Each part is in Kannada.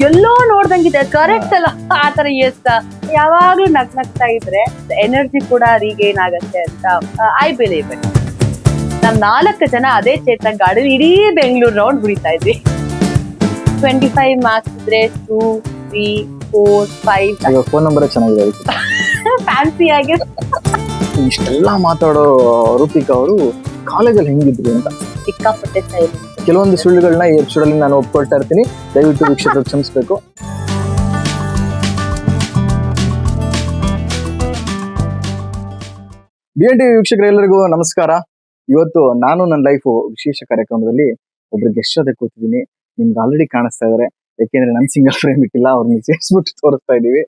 ಎಲ್ಲೋ ನೋಡ್ದಂಗಿದೆ ಕರೆಕ್ಟ್ ಅಲ್ಲ. ಆ ತರ ಎಷ್ಟ ಯಾವಾಗ್ಲೂ ನಗ್ ನಗ್ತಾ ಇದ್ರೆ ಎನರ್ಜಿ ಕೂಡ ರೀಗೇನ್ ಆಗತ್ತೆ ಅಂತ ಐ ಬಿಲೀವ್ ಇಟ್ ನಮ್ ನಾಲ್ಕು ಜನ ಅದೇ ಚೇತನ್ ಗಾಡಿ ಇಡೀ ಬೆಂಗಳೂರು ರೌಂಡ್ ಬಿಡಿತಾ ಇದ್ವಿ. ಟ್ವೆಂಟಿ ಫೈವ್ ಮಾರ್ಕ್ಸ್ ಇದ್ರೆ two three four five phone number ಚೆನ್ನಾಗಿದೆ. ಫ್ಯಾನ್ಸಿ ಆಗಿ. ಇಷ್ಟೆಲ್ಲ ಮಾತಾಡೋ ರೂಪಿಕಾ ಅವರು ಕಾಲೇಜಲ್ಲಿ ಹೆಂಗಿದ್ರಿ ಅಂತ? ಸಿಕ್ಕಾಪಟ್ಟೆ ಸೈಲೆಂಟ್ ಕೆಲವೊಂದು ಸುಳ್ಳುಗಳನ್ನ ಈ ಎಪಿಸೋಡ್ ಅಲ್ಲಿ ನಾನು ಒಪ್ಕೊಳ್ತಾ ಇರ್ತೀನಿ. ದಯವಿಟ್ಟು ವೀಕ್ಷಕರು ಕ್ಷಮಿಸ್ಬೇಕು. ಬಿ ಎನ್ ಟಿ ವೀಕ್ಷಕರೆಲ್ಲರಿಗೂ ನಮಸ್ಕಾರ. ಇವತ್ತು ನಾನು ನನ್ನ ಲೈಫ್ ವಿಶೇಷ ಕಾರ್ಯಕ್ರಮದಲ್ಲಿ ಒಬ್ರು ಗೆಸ್ಟ್ ಜೊತೆ ಕೂತಿದ್ದೀನಿ. ನಿಮ್ಗೆ ಆಲ್ರೆಡಿ ಕಾಣಿಸ್ತಾ ಇದಾರೆ. ಯಾಕೆಂದ್ರೆ ನನ್ ಸಿಂಗಲ್ ಫ್ರೇಮ್ ಇಟ್ಟಿಲ್ಲ ಅವ್ರನ್ನ ಸೇರಿಸ್ಬಿಟ್ಟು ತೋರಿಸ್ತಾ ಇದೀವಿ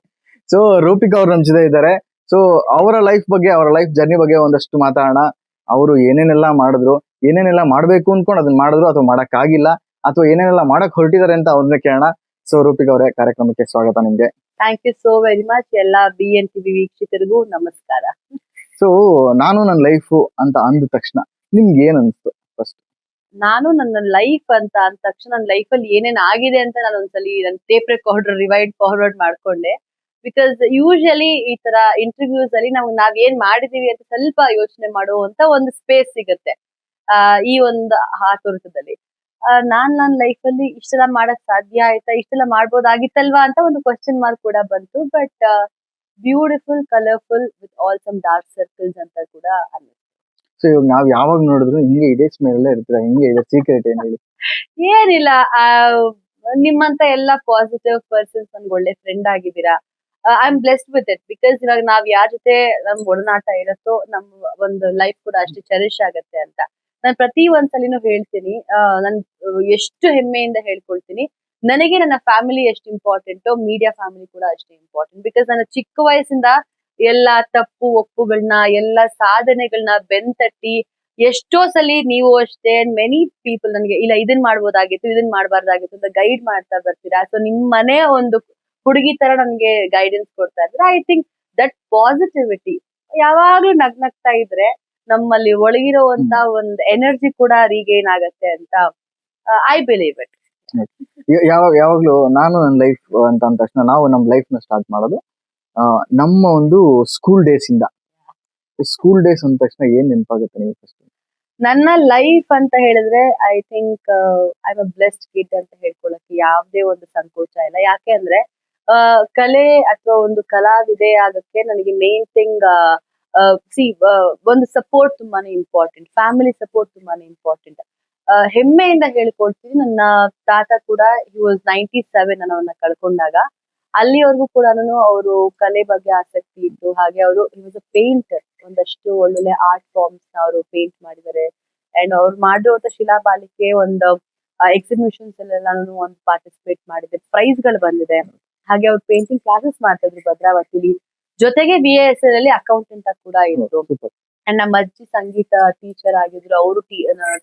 ಸೊ ರೂಪಿಕಾ ಅವ್ರು ನಮ್ ಜೊತೆ ಇದ್ದಾರೆ. ಸೊ ಅವರ ಲೈಫ್ ಬಗ್ಗೆ ಅವರ ಲೈಫ್ ಜರ್ನಿ ಬಗ್ಗೆ ಒಂದಷ್ಟು ಮಾತಾಡೋಣ. ಅವರು ಏನೇನೆಲ್ಲ ಮಾಡಿದ್ರು ಏನೇನೆಲ್ಲ ಮಾಡ್ಬೇಕು ಅನ್ಕೊಂಡು ಅದನ್ನ ಮಾಡಿದ್ರು ಅಥವಾ ಮಾಡಕ್ ಆಗಿಲ್ಲ ಅಥವಾ ಏನೇನೆಲ್ಲ ಮಾಡಕ್ ಹೊರಟಿದ್ದಾರೆ ಅಂತ ಅವ್ರನ್ನ ಕೇಳೋಣ. ಸೊ ರೂಪಿಕಾ ಅವರೇ ಕಾರ್ಯಕ್ರಮಕ್ಕೆ ಸ್ವಾಗತ ನಿಮ್ಗೆ. Thank you so very much ಎಲ್ಲ ಬಿ ಎನ್ ಟಿವಿ ವೀಕ್ಷಕರಿಗೂ ನಮಸ್ಕಾರ. ಸೊ ನಾನು ನನ್ನ ಲೈಫ್ ಅಂತ ಅಂದ ತಕ್ಷಣ ನಿಮ್ಗೆ ಏನ್ ಅನ್ಸ್ತು ಫಸ್ಟ್ ನಾನು ನನ್ನ ಲೈಫ್ ಅಂತ ಅಂದ ತಕ್ಷಣ ನನ್ನ ಲೈಫ್ ಅಲ್ಲಿ ಏನೇನ್ ಆಗಿದೆ ಅಂತ ನಾನು ಒಂದ್ಸಲಿ ನನ್ನ ಟೇಪ್ ರೆಕಾರ್ಡರ್ ರಿವೈಡ್ ಫಾರ್ವರ್ಡ್ ಮಾಡ್ಕೊಂಡೆ. ಬಿಕಾಸ್ ಯೂಶಲಿ ಈ ತರ ಇಂಟರ್ವ್ಯೂಸ್ ಅಲ್ಲಿ ನಾವು ನಾವ್ ಏನ್ ಮಾಡಿದೀವಿ ಅಂತ ಸ್ವಲ್ಪ ಯೋಚನೆ ಮಾಡುವಂತ ಒಂದು ಸ್ಪೇಸ್ ಸಿಗುತ್ತೆ ಆ ಈ ಒಂದು ಆತುರದಲ್ಲಿ ನಾನ್ ನನ್ನ ಲೈಫ್ ಅಲ್ಲಿ ಇಷ್ಟೆಲ್ಲ ಮಾಡಕ್ ಸಾಧ್ಯ ಆಯ್ತಾ ಇಷ್ಟೆಲ್ಲ ಮಾಡ್ಬೋದಾಗಿತ್ತಲ್ವಾ ಅಂತ ಒಂದು ಕ್ವಶನ್ ಮಾರ್ಕ್ ಕೂಡ ಬಂತು but beautiful colourful with all some dark circles ಅಂತ ಕೂಡ ಅಲ್ಲಿ ಸೊ ಇವಾಗ ನಾವ್ ಯಾವಾಗ ನೋಡಿದ್ರು ಹಿಂಗೆ ಇದೇ ಎಲ್ಲ ಇರ್ತೀರ ಹಿಂಗೆ ಇದೆ ಸೀಕ್ರೆಟ್ ಏನ್ ಹೇಳಿ? ಏನಿಲ್ಲ ನಿಮ್ಮಂತ ಎಲ್ಲ ಪಾಸಿಟಿವ್ ಪರ್ಸನ್ಸ್ ನನ್ಗೆ ಒಳ್ಳೆ ಫ್ರೆಂಡ್ ಆಗಿದ್ದೀರಾ I am blessed with it because ಇವಾಗ ನಾವ್ ಯಾರ ಜೊತೆ ನಮ್ ಒಡನಾಟ ಇರುತ್ತೋ ನಮ್ ಒಂದು ಲೈಫ್ ಕೂಡ ಅಷ್ಟು ಚೆರಿಶ್ ಆಗತ್ತೆ ಅಂತ. ನಾನು ಪ್ರತಿ ಒಂದ್ಸಲಿನೂ ಹೇಳ್ತೀನಿ ಆ, ನನ್ ಎಷ್ಟು ಹೆಮ್ಮೆಯಿಂದ ಹೇಳ್ಕೊಳ್ತೀನಿ. ನನಗೆ ನನ್ನ ಫ್ಯಾಮಿಲಿ ಎಷ್ಟು ಇಂಪಾರ್ಟೆಂಟ್ ಮೀಡಿಯಾ ಫ್ಯಾಮಿಲಿ ಕೂಡ ಅಷ್ಟೇ ಇಂಪಾರ್ಟೆಂಟ್ ಬಿಕಾಸ್ ನನ್ನ ಚಿಕ್ಕ ವಯಸ್ಸಿಂದ ಎಲ್ಲಾ ತಪ್ಪು ಒಪ್ಪುಗಳನ್ನ ಎಲ್ಲ ಸಾಧನೆಗಳನ್ನ ಬೆನ್ತಟ್ಟಿ ಎಷ್ಟೋ ಸಲಿ ನೀವು ಅಷ್ಟೇ ಮೆನಿ ಪೀಪಲ್ ನನಗೆ ಇಲ್ಲ ಇದನ್ ಮಾಡ್ಬೋದಾಗಿತ್ತು ಇದನ್ ಮಾಡಬಾರ್ದಾಗಿತ್ತು ಅಂತ ಗೈಡ್ ಮಾಡ್ತಾ ಬರ್ತೀರಾ? ಸೊ ನಿಮ್ ಮನೆ ಒಂದು ಹುಡುಗಿ ತರ ನನ್ಗೆ ಗೈಡೆನ್ಸ್ ಕೊಡ್ತಾ ಇದ್ರೆ. ಐ ಥಿಂಕ್ ದಟ್ ಪಾಸಿಟಿವಿಟಿ ಯಾವಾಗ್ಲೂ ನಗ್ ನಗ್ತಾ ಇದ್ರೆ ನಮ್ಮಲ್ಲಿ ಒಳಗಿರುವಂತ ಒಂದ್ ಎನರ್ಜಿ ಕೂಡ ರೀಗೇನ್ ಆಗತ್ತೆ ಅಂತ ಐ ಬಿಲೀವ್ ಇಟ್ ಯಾವಾಗ ಯಾವಾಗ್ಲೂ ನಾನು ನನ್ನ ಲೈಫ್ ಅಂತ ಅಂದ ತಕ್ಷಣ ನಾವು ನಮ್ಮ ಲೈಫ್ನ ಸ್ಟಾರ್ಟ್ ಮಾಡೋದು ನಮ್ಮ ಒಂದು ಸ್ಕೂಲ್ ಡೇಸ್ ಇಂದ. ಸ್ಕೂಲ್ ಡೇಸ್ ಅಂದ ತಕ್ಷಣ ಏನ್ ನೆನಪಾಗುತ್ತೆ ನೀವು ಫಸ್ಟ್ ನನ್ನ ಲೈಫ್ ಅಂತ ಹೇಳಿದ್ರೆ I think I a blessed kid ಅಂತ ಹೇಳ್ಕೊಳಕ್ಕೆ ಯಾವುದೇ ಒಂದು ಸಂಕೋಚ ಇಲ್ಲ. ಯಾಕೆ ಅಂದ್ರೆ ಕಲೆ ಅಥವಾ ಒಂದು ಕಲಾವಿದೆ ಆಗಕ್ಕೆ ನನಗೆ ಮೇನ್ ಥಿಂಗ್ ಸಿ ಒಂದು ಸಪೋರ್ಟ್ ತುಂಬಾನೇ ಇಂಪಾರ್ಟೆಂಟ್ ಫ್ಯಾಮಿಲಿ ಸಪೋರ್ಟ್ ತುಂಬಾನೇ ಇಂಪಾರ್ಟೆಂಟ್ ಹೆಮ್ಮೆಯಿಂದ ಹೇಳ್ಕೊಡ್ತೀನಿ. ನನ್ನ ತಾತ ಕೂಡ ಹಿ ವಾಸ್ ನೈಂಟಿ ಸೆವೆನ್ ಅನ್ನೋನ್ನ ಕಳ್ಕೊಂಡಾಗ. ಅಲ್ಲಿವರೆಗೂ ಕೂಡ ಅವರು ಕಲೆ ಬಗ್ಗೆ ಆಸಕ್ತಿ ಇತ್ತು. ಹಾಗೆ ಅವರು ವಾಸ್ ಅ ಪೇಂಟರ್ ಒಂದಷ್ಟು ಒಳ್ಳೊಳ್ಳೆ ಆರ್ಟ್ ಫಾರ್ಮ್ಸ್ ಅವರು ಪೇಂಟ್ ಮಾಡಿದ್ದಾರೆ. ಅಂಡ್ ಅವ್ರು ಮಾಡಿರುವಂತ ಶಿಲಾಬಾಲಿಕೆ ಒಂದು ಎಕ್ಸಿಬಿಷನ್ಸ್ ಅಲ್ಲೆಲ್ಲಾನು ಒಂದು ಪಾರ್ಟಿಸಿಪೇಟ್ ಮಾಡಿದೆ. ಪ್ರೈಸ್ಗಳು ಬಂದಿದೆ. ಹಾಗೆ ಅವ್ರು ಪೇಂಟಿಂಗ್ ಕ್ಲಾಸಸ್ ಮಾಡ್ತಾ ಇದ್ರು ಭದ್ರಾವತಿಲಿ ಜೊತೆಗೆ ಬಿ ಎಸ್ ಎಲ್ ಅಲ್ಲಿ ಅಕೌಂಟೆಂಟ್ ಆಗಿ ಕೂಡ ಇದ್ರು. ಅಂಡ್ ನಮ್ಮ ಅಜ್ಜಿ ಸಂಗೀತ ಟೀಚರ್ ಆಗಿದ್ರು. ಅವರು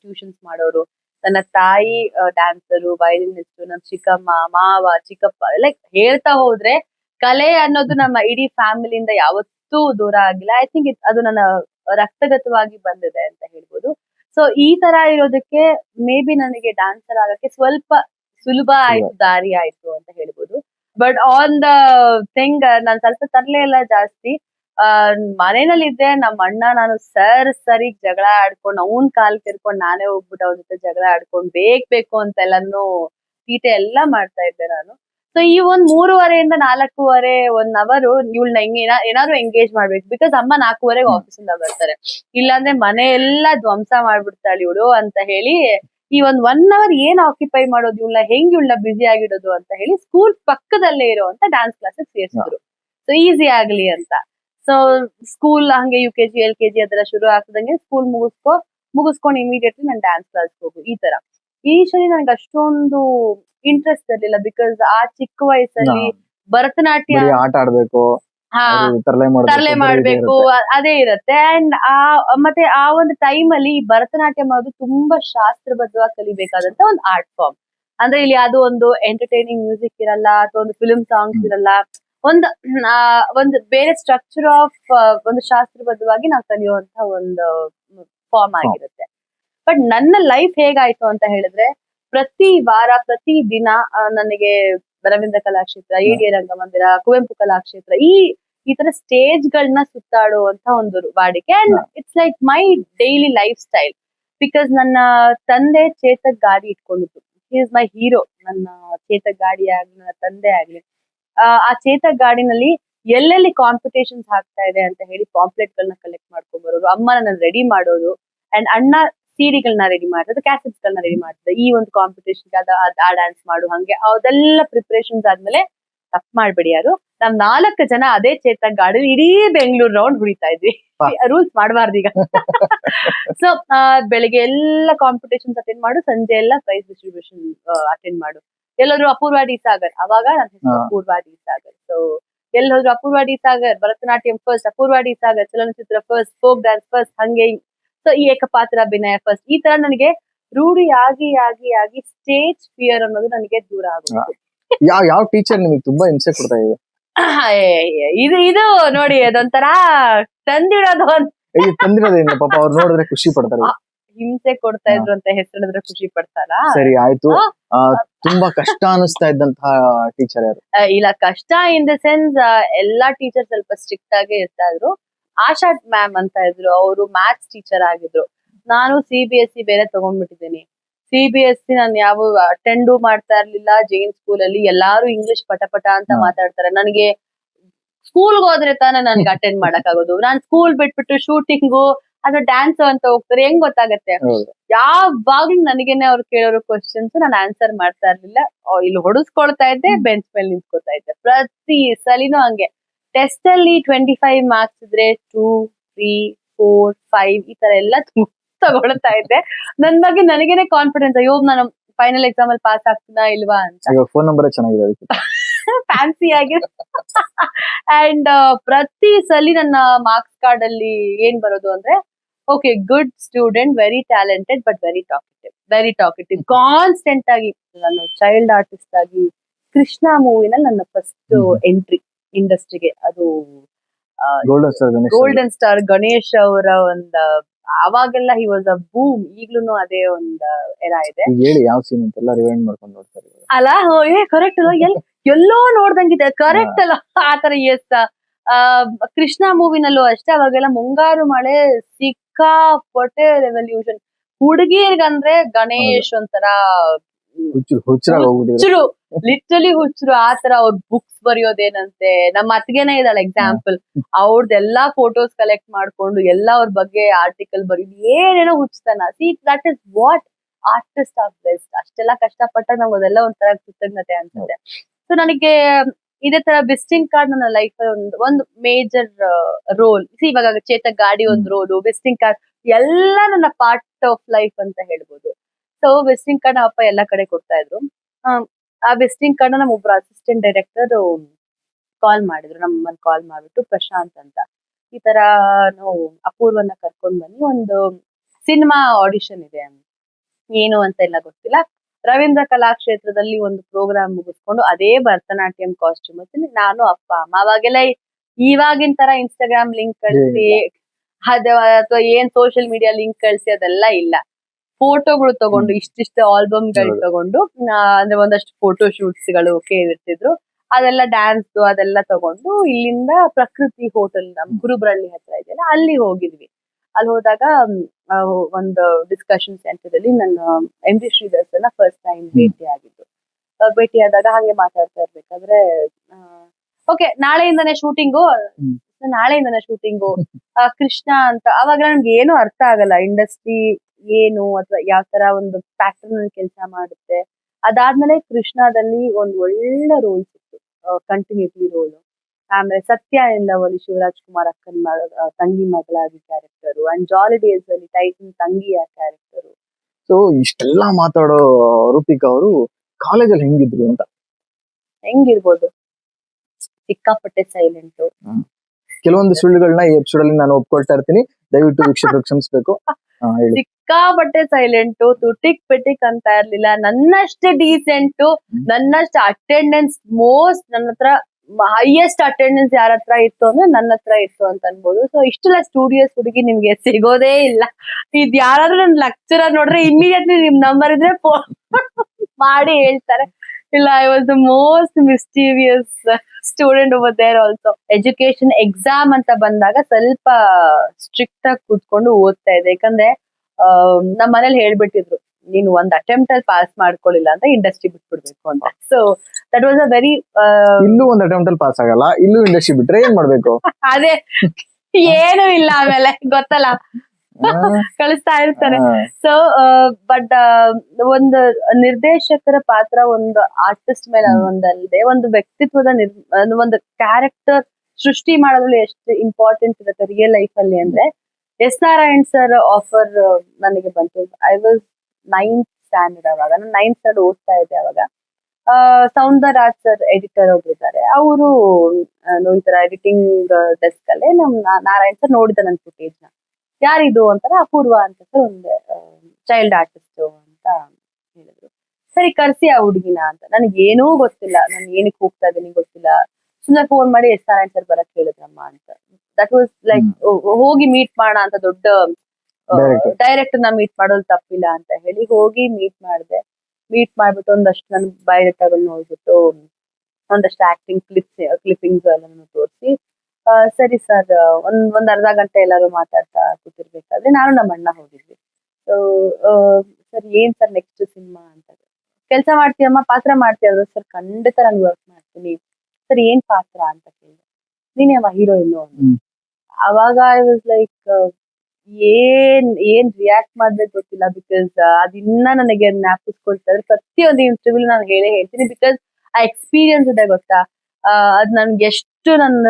ಟ್ಯೂಷನ್ಸ್ ಮಾಡೋರು. ನನ್ನ ತಾಯಿ ಡ್ಯಾನ್ಸರು ವಯಲಿನಿಸ್ಟ್ ನಮ್ ಚಿಕ್ಕಮ್ಮ ಮಾವ ಚಿಕ್ಕಪ್ಪ ಲೈಕ್ ಹೇಳ್ತಾ ಹೋದ್ರೆ ಕಲೆ ಅನ್ನೋದು ನಮ್ಮ ಇಡೀ ಫ್ಯಾಮಿಲಿಯಿಂದ ಯಾವತ್ತೂ ದೂರ ಆಗಿಲ್ಲ. ಐ ಥಿಂಕ್ ಅದು ನನ್ನ ರಕ್ತಗತವಾಗಿ ಬಂದಿದೆ ಅಂತ ಹೇಳ್ಬೋದು. ಸೊ ಈ ತರ ಇರೋದಕ್ಕೆ ಮೇ ಬಿ ನನಗೆ ಡ್ಯಾನ್ಸರ್ ಆಗಕ್ಕೆ ಸ್ವಲ್ಪ ಸುಲಭ. ಆಯ್ತು ದಾರಿ ಆಯ್ತು ಅಂತ ಹೇಳ್ಬೋದು. ಬಟ್ ಆನ್ ದ ಥಿಂಗ್ ನಾನ್ ಸ್ವಲ್ಪ ತರ್ಲೇ ಇಲ್ಲ ಜಾಸ್ತಿ. ಆ ಮನೇನಲ್ಲಿ ಇದ್ದೆ ನಮ್ಮ ಅಣ್ಣ ನಾನು ಸರ್ ಸರಿ ಜಗಳ ಆಡ್ಕೊಂಡು ಅವನ್ ಕಾಲ್ ಕೆರ್ಕೊಂಡ್ ನಾನೇ ಹೋಗ್ಬಿಟ್ಟು ಅವ್ನ ಜೊತೆ ಜಗಳ ಆಡ್ಕೊಂಡು ಬೇಕ್ ಬೇಕು ಅಂತೆಲ್ಲಾನು ತೀಟೆ ಎಲ್ಲಾ ಮಾಡ್ತಾ ಇದ್ದೆ ನಾನು. ಸೊ ಈ ಒಂದ್ ಮೂರುವರೆಯಿಂದ ನಾಲ್ಕೂವರೆ ಒನ್ ಅವರ್ ಇವಳನ್ನ ಹೆಂಗೆ ಏನಾದ್ರು ಎಂಗೇಜ್ ಮಾಡ್ಬೇಕು. ಬಿಕಾಸ್ ಅಮ್ಮ ನಾಲ್ಕೂವರೆಗೆ ಇಂದ ಬರ್ತಾರೆ. ಇಲ್ಲಾಂದ್ರೆ ಮನೆ ಎಲ್ಲಾ ಧ್ವಂಸ ಮಾಡ್ಬಿಡ್ತಾಳೆ ಇವಳು ಅಂತ ಹೇಳಿ ಈ ಒಂದ್ ಒನ್ ಅವರ್ ಏನ್ ಆಕ್ಯುಪೈ ಮಾಡೋದು? ಇವಳನ್ನ ಹೆಂಗ್ ಇವಳನ್ನ ಬ್ಯುಸಿ ಆಗಿಡೋದು ಅಂತ ಹೇಳಿ ಸ್ಕೂಲ್ ಪಕ್ಕದಲ್ಲೇ ಇರುವಂತ ಡ್ಯಾನ್ಸ್ ಕ್ಲಾಸಸ್ ಸೇರಿಸಿದ್ರು. ಸೊ ಈಸಿ ಆಗ್ಲಿ ಅಂತ. ಸೊ ಸ್ಕೂಲ್ ಹಂಗೆ U K G L K G ಅದೆಲ್ಲ ಶುರು ಆಗ್ತದಂಗೆ ಸ್ಕೂಲ್ ಮುಗಿಸ್ಕೊ ಮುಗಿಸ್ಕೊಂಡು ಇಮಿಡಿಯೇಟ್ಲಿ ನಾನು ಡ್ಯಾನ್ಸ್ ಕ್ಲಾಸ್ ಹೋಗು. ಈ ತರ ಈ ನನಗೆ ಅಷ್ಟೊಂದು ಇಂಟ್ರೆಸ್ಟ್ ಇರ್ಲಿಲ್ಲ ಬಿಕಾಸ್ ಆ ಚಿಕ್ಕ ವಯಸ್ಸಲ್ಲಿ ಭರತನಾಟ್ಯ ಆಟ ಆಡ್ಬೇಕು. ತರಲೆ ತರಲೆ ಮಾಡ್ಬೇಕು ಅದೇ ಇರತ್ತೆ. ಅಂಡ್ ಆ ಮತ್ತೆ ಆ ಒಂದು ಟೈಮ್ ಅಲ್ಲಿ ಭರತನಾಟ್ಯ ಮಾಡೋದು ತುಂಬಾ ಶಾಸ್ತ್ರಬದ್ಧವಾಗಿ ಕಲಿಬೇಕಾದಂತ ಒಂದು ಆರ್ಟ್ ಫಾರ್ಮ್ ಅಂದ್ರೆ ಇಲ್ಲಿ ಅದು ಒಂದು ಎಂಟರ್ಟೈನಿಂಗ್ ಮ್ಯೂಸಿಕ್ ಇರಲ್ಲ ಅಥವಾ ಒಂದು ಫಿಲ್ಮ್ ಸಾಂಗ್ಸ್ ಇರಲ್ಲ ಒಂದು ಒಂದು ಬೇರೆ ಸ್ಟ್ರಕ್ಚರ್ ಆಫ್ ಒಂದು ಶಾಸ್ತ್ರಬದ್ಧವಾಗಿ ನಾವು ಕಲಿಯುವಂತ ಒಂದು ಫಾರ್ಮ್ ಆಗಿರುತ್ತೆ. ಬಟ್ ನನ್ನ ಲೈಫ್ ಹೇಗಾಯ್ತು ಅಂತ ಹೇಳಿದ್ರೆ ಪ್ರತಿ ವಾರ ಪ್ರತಿ ದಿನ ನನಗೆ ರವೀಂದ್ರ ಕಲಾಕ್ಷೇತ್ರ ಇಡಿಯ ರಂಗಮಂದಿರ ಕುವೆಂಪು ಕಲಾಕ್ಷೇತ್ರ ಈ ಈ ತರ ಸ್ಟೇಜ್ ಗಳನ್ನ ಸುತ್ತಾಡುವಂತ ಒಂದು ವಾಡಿಕೆ and it's like my daily life style because ನನ್ನ ತಂದೆ ಚೇತಕ್ ಗಾಡಿ ಇಟ್ಕೊಂಡಿದ್ದು ಇಸ್ ಮೈ ಹೀರೋ ನನ್ನ ಚೇತಕ್ ಗಾಡಿ ಆಗ್ಲಿ ನನ್ನ ತಂದೆ ಆಗ್ಲಿ. ಆ, ಆ ಚೇತಕ್ ಗಾಡಿನಲ್ಲಿ ಎಲ್ಲೆಲ್ಲಿ ಕಾಂಪಿಟೇಷನ್ಸ್ ಆಗ್ತಾ ಇದೆ ಅಂತ ಹೇಳಿ ಪಾಂಪ್ಲೆಟ್ ಗಳನ್ನ ಕಲೆಕ್ಟ್ ಮಾಡ್ಕೊಂಡ್ ಬರೋದು ಅಮ್ಮ ನನ್ನ ರೆಡಿ ಮಾಡೋದು ಅಂಡ್ ಅಣ್ಣ ಸಿಡಿಗಳನ್ನ ರೆಡಿ ಮಾಡೋದು ಕ್ಯಾಸೆಟ್ಸ್ ಗಳನ್ನ ರೆಡಿ ಮಾಡ್ತದೆ. ಈ ಒಂದು ಕಾಂಪಿಟೇಷನ್ ಅದ ಆ ಡ್ಯಾನ್ಸ್ ಮಾಡು ಹಂಗೆ ಅದೆಲ್ಲ ಪ್ರಿಪರೇಷನ್ಸ್ ಆದ್ಮೇಲೆ ತಪ್ಪು ಮಾಡ್ಬೇಡಿ ಯಾರು. ನಾವ್ ನಾಲ್ಕು ಜನ ಅದೇ ಚೇತನ್ ಗಾಡಿ ಇಡೀ ಬೆಂಗಳೂರು ರೌಂಡ್ ಹುಡಿತಾ ಇದ್ವಿ. ರೂಲ್ಸ್ ಮಾಡಬಾರ್ದು ಈಗ. ಸೊ ಬೆಳಿಗ್ಗೆ ಎಲ್ಲ ಕಾಂಪಿಟೇಷನ್ಸ್ ಅಟೆಂಡ್ ಮಾಡು ಸಂಜೆ ಎಲ್ಲ ಪ್ರೈಸ್ ಡಿಸ್ಟ್ರಿಬ್ಯೂಷನ್ ಅಟೆಂಡ್ ಮಾಡು. ಎಲ್ಲೋದ್ರು ಅಪೂರ್ವ ಡಿ ಸಾಗರ್. ಅವಾಗ ನನ್ನ ಹೆಸರು. ಅಪೂರ್ವ ಡಿ ಸಾಗರ್. ಸೊ ಎಲ್ಲಿ ಹೋದ್ರು Apoorva D Sagar Bharatanatyam first Apoorva D Sagar ಚಲನಚಿತ್ರ ಫಸ್ಟ್ ಫೋಕ್ ಡ್ಯಾನ್ಸ್ ಫಸ್ಟ್ ಹಂಗೆ ಸೊ ಈ ಏಕಪಾತ್ರ ಅಭಿನಯ ಫಸ್ಟ್ ಈ ತರ ನನಗೆ ರೂಢಿ ಆಗಿ ಆಗಿ ಆಗಿ ಸ್ಟೇಜ್ ಫಿಯರ್ ಅನ್ನೋದು ನನಗೆ ದೂರ ಆಗುತ್ತೆ. ಯಾವ ಯಾವ ಟೀಚರ್ ನಿಮಗೆ ತುಂಬಾ ಹಿಂಸೆ ಕೊಡ್ತಾ ಇದೆ? ಇದು ಇದು ನೋಡಿ ಅದೊಂಥರ ತಂದಿಡೋದು ತಂದಿರೋದೇನಿಲ್ಲ ಪಾಪ ಅವ್ರು ನೋಡಿದ್ರೆ ಖುಷಿ ಪಡ್ತಾರೆ. ಹಿಂಸೆ ಕೊಡ್ತಾ ಇದ್ರು ಅಂತ ಹೆಸರಿದ್ರೆ ಖುಷಿ ಪಡ್ತಾರ? ಸರಿ ಆಯ್ತು. ತುಂಬಾ ಕಷ್ಟ ಅನಿಸ್ತಾ ಇದ್ದಂತಹ ಟೀಚರ್ ಯಾರು? ಇಲ್ಲ ಕಷ್ಟ ಇನ್ ದ ಸೆನ್ಸ್ ಎಲ್ಲಾ ಟೀಚರ್ ಸ್ವಲ್ಪ ಸ್ಟ್ರಿಕ್ಟ್ ಆಗಿ ಇರ್ತಾ ಇದ್ರು. ಆಶಾ ಮ್ಯಾಮ್ ಅಂತ ಇದ್ರು ಅವರು ಮ್ಯಾಥ್ಸ್ ಟೀಚರ್ ಆಗಿದ್ರು. ನಾನು ಸಿ ಬಿ ಎಸ್ ಸಿ ಬೇರೆ ತಗೊಂಡ್ಬಿಟ್ಟಿದ್ದೀನಿ. ಸಿ ಬಿ ಎಸ್ ಸಿ ನಾನು ಯಾವ ಅಟೆಂಡು ಮಾಡ್ತಾ ಇರ್ಲಿಲ್ಲ. ಜೈನ್ ಸ್ಕೂಲ್ ಅಲ್ಲಿ ಎಲ್ಲಾರು ಇಂಗ್ಲಿಷ್ ಪಟ ಪಟ ಅಂತ. ಮಾತಾಡ್ತಾರೆ. ನನಗೆ ಸ್ಕೂಲ್ಗೆ ಹೋದ್ರೆ ತಾನೇ ನನ್ಗೆ ಅಟೆಂಡ್ ಮಾಡಕ್ ಆಗೋದು ನಾನ್ ಸ್ಕೂಲ್ ಬಿಟ್ಬಿಟ್ಟು ಶೂಟಿಂಗು ಅಥವಾ ಡ್ಯಾನ್ಸ್ ಅಂತ ಹೋಗ್ತಾರೆ ಹೆಂಗ್ ಗೊತ್ತಾಗತ್ತೆ? ಯಾವಾಗ್ಲೂ ನನಗೇನೆ ಅವ್ರು ಕೇಳೋರು ಕ್ವಶನ್ಸ್ ನಾನು ಆನ್ಸರ್ ಮಾಡ್ತಾ ಇರ್ಲಿಲ್ಲ. ಇಲ್ಲಿ ಹೊಡಿಸ್ಕೊಳ್ತಾ ಇದ್ದೆ ಬೆಂಚ್ ಮೇಲೆ ನಿಂತ್ಕೊತಾ ಇದ್ದೆ. ಪ್ರತಿ ಸಲಿನೂ ಹಂಗೆ. ಟೆಸ್ಟ್ ಅಲ್ಲಿ ಟ್ವೆಂಟಿ ಫೈವ್ ಮಾರ್ಕ್ಸ್ ಇದ್ರೆ ಟೂ ತ್ರೀ ಫೋರ್ ಫೈವ್ ಈ ತರ ಎಲ್ಲ ತಗೊಳ್ತಾ ಇದ್ದೆ. ನನ್ ಬಗ್ಗೆ ನನಗೇನೆ ಕಾನ್ಫಿಡೆನ್ಸ್ ಅಯ್ಯೋ ನಾನು ಫೈನಲ್ ಎಕ್ಸಾಮ್ ಅಲ್ಲಿ ಪಾಸ್ ಆಗ್ತೀನಾ ಇಲ್ವಾ ಅಂತ. ಫೋನ್ ನಂಬರ್ ಚೆನ್ನಾಗಿದೆ ಅದಕ್ಕೆ. ಫ್ಯಾನ್ಸಿ ಆಗಿ. ಅಂಡ್ ಪ್ರತಿ ಸಲಿ ನನ್ನ ಮಾರ್ಕ್ಸ್ ಕಾರ್ಡ್ ಅಲ್ಲಿ ಏನ್ ಬರೋದು ಅಂದ್ರೆ okay good student very talented but very talkative very talkative constant ಆಗಿ ನಾನು ಚೈಲ್ಡ್ ಆರ್ಟಿಸ್ಟ್ ಆಗಿ ಕೃಷ್ಣ ಮೂವಿನಲ್ಲಿ ನನ್ನ ಫಸ್ಟ್ ಎಂಟ್ರಿ ಇಂಡಸ್ಟ್ರಿಗೆ ಅದು golden star Ganesh golden star Ganesh ಅವರ ಒಂದ ಆವಾಗೆಲ್ಲ ಹಿ ವಾಸ್ ಅ ಬೂಮ್ ಈಗ್ಲೂ ಅದೇ ಒಂದ್ ಎರ ಇದೆ. ಹೇಳಿ ಯಾವ ಸೀನ್ ಅಂತೆಲ್ಲ ರಿವೈಂಡ್ ಮಾಡ್ಕೊಂಡು ನೋಡ್ತಾರೆ. ಅಲ್ಲ ಏ ಕರೆಕ್ಟ್ ಅಲ್ಲ ಎಲ್ ಎಲ್ಲೋ ನೋಡ್ದಂಗಿದೆ ಕರೆಕ್ಟ್ ಅಲ್ಲ ಆತರ ಎಸ್ ಕೃಷ್ಣ ಮೂವಿನಲ್ಲೂ ಅಷ್ಟೇ ಅವಾಗೆಲ್ಲ ಮುಂಗಾರು ಮಳೆ ಸಿಕ್ಕಾಪಟ್ಟೆ ರೆವಲ್ಯೂಷನ್ ಹುಡುಗಿರ್ಗಂದ್ರೆ ಗಣೇಶ್ ಒಂಥರ ಹುಚ್ಚರಾಗಿ ಹೋಗ್ಬಿಟ್ಟಿದ್ರೆ. ಹುಚ್ಚರು ಲಿಟ್ರಲಿ ಹುಚ್ಚರು ಆತರ ಅವ್ರ ಬುಕ್ಸ್ ಬರೆಯೋದೇನಂತೆ. ನಮ್ಮ ಅತ್ತಿಗೆನೇ ಇದಾಳೆ ಎಕ್ಸಾಂಪಲ್ ಅವ್ರದ್ದೆಲ್ಲಾ ಫೋಟೋಸ್ ಕಲೆಕ್ಟ್ ಮಾಡ್ಕೊಂಡು ಎಲ್ಲ ಅವ್ರ ಬಗ್ಗೆ ಆರ್ಟಿಕಲ್ ಬರೆಯೋದು ಏನೇನೋ ಹುಚ್ಚತನ. See that is what artist of best ಅಷ್ಟೆಲ್ಲ ಕಷ್ಟಪಟ್ಟಾಗ ನಮ್ಗೆ ಅದೆಲ್ಲ ಒಂಥರ ಕೃತಜ್ಞತೆ ಅನ್ಸುತ್ತೆ. ಸೊ ನನಗೆ ಇದೇ ತರ ವಿಸಿಟಿಂಗ್ ಕಾರ್ಡ್ ನನ್ನ ಲೈಫ್ ಒಂದು ಒಂದು ಮೇಜರ್ ರೋಲ್ ಸಿ ಇವಾಗ ಚೇತಕ್ ಗಾಡಿ ಒಂದು ರೋಲು ವಿಸಿಟಿಂಗ್ ಕಾರ್ಡ್ ಎಲ್ಲ ನನ್ನ ಪಾರ್ಟ್ ಆಫ್ ಲೈಫ್ ಅಂತ ಹೇಳ್ಬೋದು. ಸೊ ವೆಸ್ಟಿಂಗ್ ಕಾರ್ಡ್ ಅಪ್ಪ ಎಲ್ಲಾ ಕಡೆ ಕೊಡ್ತಾ ಇದ್ರು. ಆ ವೆಸ್ಟಿಂಗ್ ಕಾರ್ಡ್ ನಮ್ಮ ಒಬ್ರು ಅಸಿಸ್ಟೆಂಟ್ ಡೈರೆಕ್ಟರ್ ಕಾಲ್ ಮಾಡಿದ್ರು. ನಮ್ಮನ್ನ ಕಾಲ್ ಮಾಡ್ಬಿಟ್ಟು ಪ್ರಶಾಂತ್ ಅಂತ. ಈ ತರ ನಾವು ಅಪೂರ್ವನ ಕರ್ಕೊಂಡ್ ಬನ್ನಿ. ಒಂದು ಸಿನಿಮಾ ಆಡಿಷನ್ ಇದೆ. ಏನು ಅಂತ ಎಲ್ಲ ಗೊತ್ತಿಲ್ಲ. ರವೀಂದ್ರ ಕಲಾಕ್ಷೇತ್ರದಲ್ಲಿ ಒಂದು ಪ್ರೋಗ್ರಾಮ್ ಮುಗಿಸ್ಕೊಂಡು ಅದೇ ಭರತನಾಟ್ಯಂ ಕಾಸ್ಟ್ಯೂಮ್ ಅಲ್ಲಿ ನಾನು ಅಪ್ಪ ಅಮ್ಮ ಅವಾಗೆಲ್ಲ ಇವಾಗಿನ ತರ ಇನ್ಸ್ಟಾಗ್ರಾಮ್ ಲಿಂಕ್ ಕಳಿಸಿ ಅದ ಅಥವಾ ಏನ್ ಸೋಷಿಯಲ್ ಮೀಡಿಯಾ ಲಿಂಕ್ ಕಳಿಸಿ ಅದೆಲ್ಲ ಇಲ್ಲ. ಫೋಟೋಗಳು ತಗೊಂಡು ಇಷ್ಟಿಷ್ಟು ಆಲ್ಬಮ್ಗಳು ತಗೊಂಡು ಅಂದ್ರೆ ಒಂದಷ್ಟು ಫೋಟೋ ಶೂಟ್ಸ್ಗಳು ಇರ್ತಿದ್ರು. ಅದೆಲ್ಲ ಡ್ಯಾನ್ಸ್ ಅದೆಲ್ಲ ತಗೊಂಡು ಇಲ್ಲಿಂದ ಪ್ರಕೃತಿ ಹೋಟೆಲ್ ನಮ್ ಗುರುಬ್ರಳ್ಳಿ ಹತ್ರ ಇದೆಯಲ್ಲ ಅಲ್ಲಿ ಹೋಗಿದ್ವಿ. ಅಲ್ಲಿ ಹೋದಾಗ ಒಂದು ಡಿಸ್ಕಷನ್ ಸೆಂಟರ್ ಅಲ್ಲಿ ನನ್ನ ಎಂ ಜಿ ಶ್ರೀಧರ್ಸ್ ಅನ್ನ ಫಸ್ಟ್ ಟೈಮ್ ಭೇಟಿ ಆಗಿದ್ದು. ಭೇಟಿ ಆದಾಗ ಹಾಗೆ ಮಾತಾಡ್ತಾ ಇರ್ಬೇಕಾದ್ರೆ ಓಕೆ ನಾಳೆಯಿಂದನೇ ಶೂಟಿಂಗು. ನಾಳೆಯಿಂದನೇ ಶೂಟಿಂಗು ಕೃಷ್ಣ ಅಂತ ಅವಾಗ ನನ್ಗೆ ಏನು ಅರ್ಥ ಆಗಲ್ಲ. ಇಂಡಸ್ಟ್ರಿ ಏನು ಅಥವಾ ಯಾವ ತರ ಒಂದು ಪ್ಯಾಟರ್ನ್ ಅಲ್ಲಿ ಕೆಲಸ ಮಾಡುತ್ತೆ. ಅದಾದ್ಮೇಲೆ ಕೃಷ್ಣದಲ್ಲಿ ಒಂದ್ ಒಳ್ಳೆ ರೋಲ್ ಸಿಕ್ತು. ಕಂಟಿನ್ಯೂಟಿ ರೋಲ್ ಆಮೇಲೆ ಸತ್ಯ ಎಲ್ಲವಲ್ಲಿ ಶಿವರಾಜ್ ಕುಮಾರ್ ಅಕ್ಕನ ತಂಗಿ ಮಗಳಾಗಿ ಕ್ಯಾರೆಕ್ಟರ್ ಅಂಡ್ ಜಾಲಿ ಡೇಸ್ ಅಲ್ಲಿ ಟೈಟನ್ ತಂಗಿಯ ಕ್ಯಾರೆಕ್ಟರ್ ಸೊ ಇಷ್ಟೆಲ್ಲಾ ಮಾತಾಡೋ ರೂಪಿಕಾ ಅವರು ಕಾಲೇಜಲ್ಲಿ ಹೆಂಗಿದ್ರು ಅಂತ? ಹೆಂಗಿರ್ಬೋದು? ಸಿಕ್ಕಾಪಟ್ಟೆ ಸೈಲೆಂಟ್ ಕೆಲವೊಂದು ಸುಳ್ಳುಗಳನ್ನ ಈ ಎಪಿಸೋಡ್ ಅಲ್ಲಿ ನಾನು ಒಪ್ಕೊಳ್ತಾ ಇರ್ತೀನಿ. ದಯವಿಟ್ಟು ವೀಕ್ಷಕರು ಕ್ಷಮಿಸ್ಬೇಕು. ಹೇಳಿ. ಸಿಕ್ಕಾಪಟ್ಟೆ ಸೈಲೆಂಟ್ ತುಟಿಕ್ ಪೆಟಿಕ್ ಅಂತ ಇರ್ಲಿಲ್ಲ. ನನ್ನಷ್ಟು ಡೀಸೆಂಟ್ ನನ್ನಷ್ಟು ಅಟೆಂಡೆನ್ಸ್ ಮೋಸ್ಟ್ ನನ್ನ ಹತ್ರ ಹೈಯೆಸ್ಟ್ ಅಟೆಂಡೆನ್ಸ್ ಯಾರ ಹತ್ರ ಇತ್ತು ಅಂದ್ರೆ ನನ್ನ ಹತ್ರ ಇತ್ತು ಅಂತ ಅನ್ಬೋದು. ಸೊ ಇಷ್ಟೆಲ್ಲ ಸ್ಟೂಡಿಯೋಸ್ ಹುಡುಗಿ ನಿಮ್ಗೆ ಸಿಗೋದೇ ಇಲ್ಲ. ಇದ್ ಯಾರಾದ್ರೂ ನನ್ ಲೆಕ್ಚರ್ ನೋಡ್ರೆ ಇಮಿಡಿಯೇಟ್ಲಿ ನಿಮ್ ನಂಬರ್ ಇದ್ರೆ ಫೋನ್ ಮಾಡಿ ಹೇಳ್ತಾರೆ. ಇಲ್ಲ I was the most mysterious student over there also education exam ಅಂತ ಬಂದಾಗ ಸ್ವಲ್ಪ ಸ್ಟ್ರಿಕ್ಟ್ ಆಗಿ ಕೂತ್ಕೊಂಡು ಓದ್ತಾ ಇದೆ ಯಾಕಂದ್ರೆ ನಮ್ಮ ಮನೇಲಿ ಹೇಳ್ಬಿಟ್ಟಿದ್ರು ನೀನು ಒಂದ್ ಅಟೆಂಪ್ಟ್ ಅಲ್ಲಿ ಪಾಸ್ ಮಾಡ್ಕೊಳ್ಳಿಲ್ಲ ಅಂತ ಇಂಡಸ್ಟ್ರಿ ಬಿಟ್ಬಿಡ್ಬೇಕು ಅಂತ. So that was a very ಇಲ್ಲೂ ಒಂದ್ ಅಟೆಂಪ್ಟ್ ಅಲ್ಲಿ ಪಾಸ್ ಆಗಲ್ಲ ಇಲ್ಲೂ ಇಂಡಸ್ಟ್ರಿ ಬಿಟ್ರೆ ಏನ್ ಮಾಡ್ಬೇಕು? ಅದೇ ಏನು ಇಲ್ಲ ಆಮೇಲೆ ಗೊತ್ತಲ್ಲ. ಕಳಿಸ್ತಾ ಇರ್ತಾರೆ. ಸೊ ಬಟ್ ಒಂದು ನಿರ್ದೇಶಕರ ಪಾತ್ರ ಒಂದು ಆರ್ಟಿಸ್ಟ್ ಮೇಲೆ ಒಂದಲ್ಲಿದೆ. ಒಂದು ವ್ಯಕ್ತಿತ್ವದ ನಿರ್ ಒಂದು ಕ್ಯಾರೆಕ್ಟರ್ ಸೃಷ್ಟಿ ಮಾಡೋದ್ರಲ್ಲಿ ಎಷ್ಟು ಇಂಪಾರ್ಟೆಂಟ್ ಇರುತ್ತೆ ರಿಯಲ್ ಲೈಫ್ ಅಲ್ಲಿ ಅಂದ್ರೆ ಎಸ್ ನಾರಾಯಣ್ ಸರ್ ಆಫರ್ ನನಗೆ ಬಂತು. ಐ ವಾಸ್ ನೈನ್ತ್ ಸ್ಟ್ಯಾಂಡರ್ಡ್ ಅವಾಗ. ನಾನು ನೈನ್ತ್ ಸ್ಟ್ಯಾಂಡರ್ಡ್ ಓದ್ತಾ ಇದ್ದೆ ಅವಾಗ. ಆ, ಸೌಂದರರಾಜ್ ಸರ್ ಎಡಿಟರ್ ಒಬ್ರು ಇದ್ದಾರೆ ಅವರು ಈ ತರ ಎಡಿಟಿಂಗ್ ಡೆಸ್ಕ್ ಅಲ್ಲಿ. ನಮ್ ನಾರಾಯಣ್ ಸರ್ ನೋಡಿದ ನನ್ನ ಫುಟೇಜ್ನ. ಯಾರಿದು ಅಂತಾರೆ ಅಪೂರ್ವ ಅಂತ ಒಂದು ಚೈಲ್ಡ್ ಆರ್ಟಿಸ್ಟ್ ಅಂತ ಹೇಳಿದ್ರು. ಸರಿ ಕರ್ಸಿ ಆ ಹುಡುಗಿನ ಅಂತ. ನನಗೆ ಏನೂ ಗೊತ್ತಿಲ್ಲ ನಾನು ಏನಕ್ಕೆ ಹೋಗ್ತಾ ಇದ್ದೀನಿ ಗೊತ್ತಿಲ್ಲ. ಸುಮ್ಮನೆ ಫೋನ್ ಮಾಡಿ ಎಸ್ ನಾರಾಯಣ್ ಸರ್ ಬರಕ್ ಹೇಳಿದ್ರಮ್ಮ ಅಂತ. ದಟ್ ವಾಸ್ ಲೈಕ್ ಹೋಗಿ ಮೀಟ್ ಮಾಡೋಣ ಅಂತ ದೊಡ್ಡ ಡೈರೆಕ್ಟ್ ಡೈರೆಕ್ಟರ್ನ ಮೀಟ್ ಮಾಡೋದು ತಪ್ಪಿಲ್ಲ ಅಂತ ಹೇಳಿ ಹೋಗಿ ಮೀಟ್ ಮಾಡಿದೆ. ಮೀಟ್ ಮಾಡ್ಬಿಟ್ಟು ಒಂದಷ್ಟು ನನ್ ಬಯೋಡೇಟಾಗಳನ್ನ ನೋಡ್ಬಿಟ್ಟು ಒಂದಷ್ಟು ಆಕ್ಟಿಂಗ್ ಕ್ಲಿಪ್ಸ್ ಕ್ಲಿಪ್ಪಿಂಗ್ಸ್ ಎಲ್ಲ ತೋರಿಸಿ. ಸರಿ ಸರ್ ಒಂದ್ ಒಂದ್ ಅರ್ಧ ಗಂಟೆ ಎಲ್ಲಾರು ಮಾತಾಡ್ತಾ ಕೂತಿರ್ಬೇಕಾದ್ರೆ ನಾನು ನಮ್ಮ ಅಣ್ಣ ಹೋಗಿದ್ವಿ. ಸೊ ಸರ್ ಏನ್ ಸರ್ ನೆಕ್ಸ್ಟ್ ಸಿನಿಮಾ ಅಂತ. ಕೆಲಸ ಮಾಡ್ತೀಯಮ್ಮ ಪಾತ್ರ ಮಾಡ್ತೀಯ ಸರ್ ಖಂಡಿತ ನಾನು ವರ್ಕ್ ಮಾಡ್ತೀನಿ. ಸರ್ ಏನ್ ಪಾತ್ರ ಅಂತ ಕೇಳಿದೆ. ನೀನೇ ಅಮ್ಮ ಇಲ್ಲೋ. ಅವಾಗ ಐ ವಾಸ್ ಲೈಕ್ ಏನ್ ಏನ್ ರಿಯಾಕ್ಟ್ ಮಾಡ್ಬೇಕು ಗೊತ್ತಿಲ್ಲ ಬಿಕಾಸ್ ಅದಿನ್ನ ನನಗೆ ಜ್ಞಾಪಿಸ್ಕೊಳ್ತಾರೆ ಪ್ರತಿಯೊಂದು ಇಂಟರ್ವ್ಯೂ ನಾನು ಹೇಳೇ ಹೇಳ್ತೀನಿ ಬಿಕಾಸ್ ಆ ಎಕ್ಸ್ಪೀರಿಯನ್ಸ್ ಇದೆ ಗೊತ್ತಾ? ಆ, ಅದ್ ನನ್ಗೆ ಎಷ್ಟು ನನ್ನ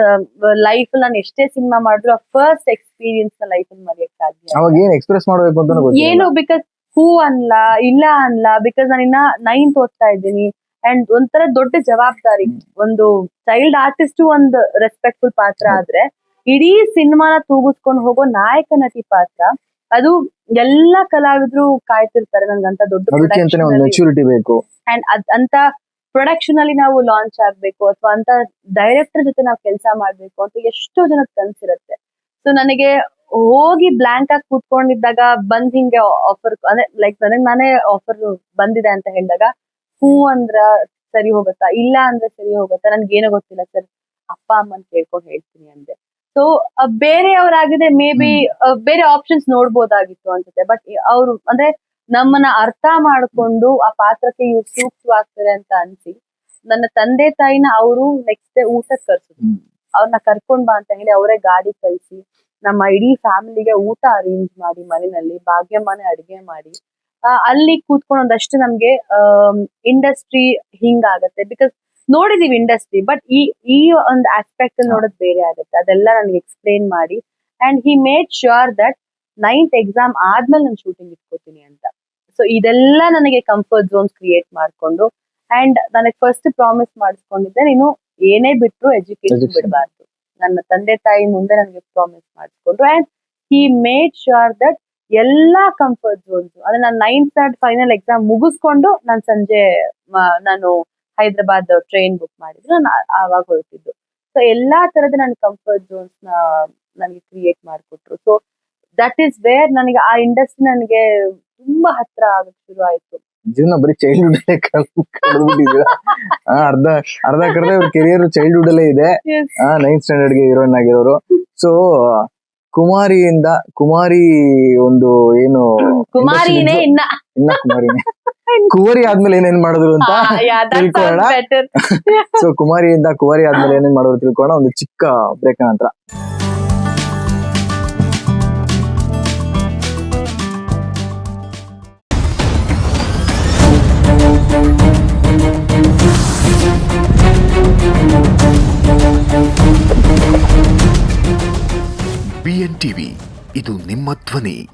ಲೈಫ್ ನಾನು ಎಷ್ಟೇ ಸಿನಿಮಾ ಮಾಡಿದ್ರು ಆ ಫಸ್ಟ್ ಎಕ್ಸ್ಪೀರಿಯನ್ಸ್ನ ಲೈಫ್ ಅಲ್ಲಿ ಮರೆಯಕ್ ಸಾಧ್ಯ ಇಲ್ಲ. ಅವಾಗ ಏನ್ ಎಕ್ಸ್ಪ್ರೆಸ್ ಮಾಡಬೇಕು ಅಂತ ಏನು ಬಿಕಾಸ್ ಹೂ ಅನ್ಲ ಇಲ್ಲ ಅನ್ಲ ಬಿಕಾಸ್ ನಾನು ಇನ್ನ ನೈನ್ತ್ ಓದ್ತಾ ಇದ್ದೀನಿ. ಅಂಡ್ ಒಂಥರ ದೊಡ್ಡ ಜವಾಬ್ದಾರಿ. ಒಂದು ಚೈಲ್ಡ್ ಆರ್ಟಿಸ್ಟ್ ಒಂದು ರೆಸ್ಪೆಕ್ಟ್ಫುಲ್ ಪಾತ್ರ ಆದ್ರೆ ಇಡೀ ಸಿನಿಮಾನ ತೂಗಿಸ್ಕೊಂಡು ಹೋಗೋ ನಾಯಕ ನಟಿ ಪಾತ್ರ ಅದು ಎಲ್ಲಾ ಕಲಾವಿದ್ರು ಕಾಯ್ತಿರ್ತಾರೆ. ನನ್ಗಂತ ದೊಡ್ಡ ಮೆಚುರಿಟಿ ಬೇಕು. ಅಂಡ್ ಅದ್ ಅಂತ ಪ್ರೊಡಕ್ಷನ್ ಅಲ್ಲಿ ನಾವು ಲಾಂಚ್ ಆಗ್ಬೇಕು ಅಥವಾ ಅಂತ ಡೈರೆಕ್ಟರ್ ಜೊತೆ ನಾವು ಕೆಲಸ ಮಾಡ್ಬೇಕು ಅಂತ ಎಷ್ಟೋ ಜನದ ಕನ್ಸಿರುತ್ತೆ ಸೊ ನನಗೆ ಹೋಗಿ ಬ್ಲಾಂಕ್ ಆಗಿ ಕೂತ್ಕೊಂಡಿದ್ದಾಗ ಬಂದ್ ಹಿಂಗೆ ಆಫರ್ ಅಂದ್ರೆ ಲೈಕ್ ನನಗ್ ನಾನೇ ಆಫರ್ ಬಂದಿದೆ ಅಂತ ಹೇಳಿದಾಗ ಹೂ ಅಂದ್ರ ಸರಿ ಹೋಗುತ್ತಾ? ಇಲ್ಲ ಅಂದ್ರೆ ಸರಿ ಹೋಗುತ್ತಾ? ನನ್ಗೆ ಏನೋ ಗೊತ್ತಿಲ್ಲ ಸರ್ ಅಪ್ಪ ಅಮ್ಮನ್ ಕೇಳ್ಕೊಂಡು ಹೇಳ್ತೀನಿ ಅಂದೆ. ಸೊ ಬೇರೆಯವರಾಗಿದೆ ಮೇ ಬಿ ಬೇರೆ ಆಪ್ಷನ್ಸ್ ನೋಡ್ಬೋದಾಗಿತ್ತು ಅನ್ಸುತ್ತೆ. ಬಟ್ ಅವರು ಅಂದ್ರೆ ನಮ್ಮನ್ನ ಅರ್ಥ ಮಾಡ್ಕೊಂಡು ಆ ಪಾತ್ರಕ್ಕೆ ಇವ್ರು ಸೂಕ್ತವಾಗ್ತಾರೆ ಅಂತ ಅನ್ಸಿ ನನ್ನ ತಂದೆ ತಾಯಿನ ಅವರು ನೆಕ್ಸ್ಟ್ ಡೇ ಊಟಕ್ಕೆ ಕರ್ಸಿದ್ರು. ಅವ್ರನ್ನ ಕರ್ಕೊಂಡ್ ಬಾ ಅಂತ ಹೇಳಿ ಅವರೇ ಗಾಡಿ ಕಳಿಸಿ ನಮ್ಮ ಇಡೀ ಫ್ಯಾಮಿಲಿಗೆ ಊಟ ಅರೇಂಜ್ ಮಾಡಿ ಮನೆಯಲ್ಲಿ ಭಾಗ್ಯಮ್ಮನೆ ಅಡಿಗೆ ಮಾಡಿ ಅಲ್ಲಿ ಕೂತ್ಕೊಂಡು ಒಂದಷ್ಟು ನಮ್ಗೆ ಇಂಡಸ್ಟ್ರಿ ಹಿಂಗಾಗತ್ತೆ ಬಿಕಾಸ್ ನೋಡಿದೀವಿ ಇಂಡಸ್ಟ್ರಿ ಬಟ್ ಈ ಈ ಒಂದು ಆಸ್ಪೆಕ್ಟ್ ನೋಡೋದು ಬೇರೆ ಆಗುತ್ತೆ. ಅದೆಲ್ಲ ನನಗೆ ಎಕ್ಸ್ಪ್ಲೈನ್ ಮಾಡಿ and he made sure that ninth exam ಆದ್ಮೇಲೆ ನಾನು ಶೂಟಿಂಗ್ ಇಟ್ಕೋತೀನಿ ಅಂತ. ಸೊ ಇದೆಲ್ಲ ನನಗೆ ಕಂಫರ್ಟ್ ಝೋನ್ಸ್ ಕ್ರಿಯೇಟ್ ಮಾಡ್ಕೊಂಡು ಅಂಡ್ ನನಗೆ ಫಸ್ಟ್ ಪ್ರಾಮಿಸ್ ಮಾಡಿಸ್ಕೊಂಡಿದ್ದೆ ನೀನು ಏನೇ ಬಿಟ್ರು ಎಜುಕೇಶನ್. ಬಿಡಬಾರ್ದು. ನನ್ನ ತಂದೆ ತಾಯಿ ಮುಂದೆ ನನಗೆ promise ಮಾಡಿಸ್ಕೊಂಡ್ರು and he made sure that ಎಲ್ಲಾ ಕಂಫರ್ಟ್ ಝೋನ್ಸ್ ಅಂದ್ರೆ ನಾನು ನೈನ್ತ್ ಸ್ಟ್ಯಾಂಡ್ ಫೈನಲ್ ಎಕ್ಸಾಮ್ ಮುಗಿಸ್ಕೊಂಡು ನಾನು ಸಂಜೆ ನಾನು ಹೈದರಾಬಾದ್ ಟ್ರೈನ್ ಬುಕ್ ಮಾಡಿದ್ರು ನಾನು ಆವಾಗ ಹೊರಟಿದ್ದು. ಸೊ ಎಲ್ಲಾ ತರದ ನನ್ನ ಕಂಫರ್ಟ್ ಝೋನ್ಸ್ನ ನನಗೆ ಕ್ರಿಯೇಟ್ ಮಾಡಿಕೊಟ್ರು. ಸೊ ದಟ್ ಈಸ್ ವೇರ್ ನನಗೆ ಆ ಇಂಡಸ್ಟ್ರಿ ನನಗೆ ತುಂಬಾ ಹತ್ರ ಆಗಕ್ ಶುರು ಆಯ್ತು. ಜೀವನ ಬರೀ ಚೈಲ್ಡ್ಹುಡ್ ಕಳೆದ್ಬಿಟ್ಟಿದ್ದೀರಾ? ಅರ್ಧ ಅರ್ಧ ಕರ್ದ ಇವ್ರ ಕೆರಿಯರ್ ಚೈಲ್ಡ್ಹುಡ್ ಅಲ್ಲೇ ಇದೆ. ನೈನ್ತ್ ಸ್ಟ್ಯಾಂಡರ್ಡ್ಗೆ ಹೀರೋಯಿನ್ ಆಗಿರೋರು. ಸೊ ಕುಮಾರಿಯಿಂದ ಕುಮಾರಿ ಒಂದು ಏನು ಕುಮಾರಿನೇ ಇನ್ನ. ಇನ್ನ ಕುಮಾರಿನೇ. ಕುವರಿ ಆದ್ಮೇಲೆ ಏನೇನ್ ಮಾಡಿದ್ರು ಅಂತ ತಿಳ್ಕೊಳ್ಳೋಣ. ಸೊ ಕುಮಾರಿಯಿಂದ ಕುವರಿ ಆದ್ಮೇಲೆ ಏನೇನ್ ಮಾಡಿದ್ರು ತಿಳ್ಕೊಳ್ಳೋಣ. ಒಂದು ಚಿಕ್ಕ ಬ್ರೇಕ್ ನಂತರ. ಬಿಎನ್ ಟಿವಿ ಇದು ನಿಮ್ಮ ಧ್ವನಿ.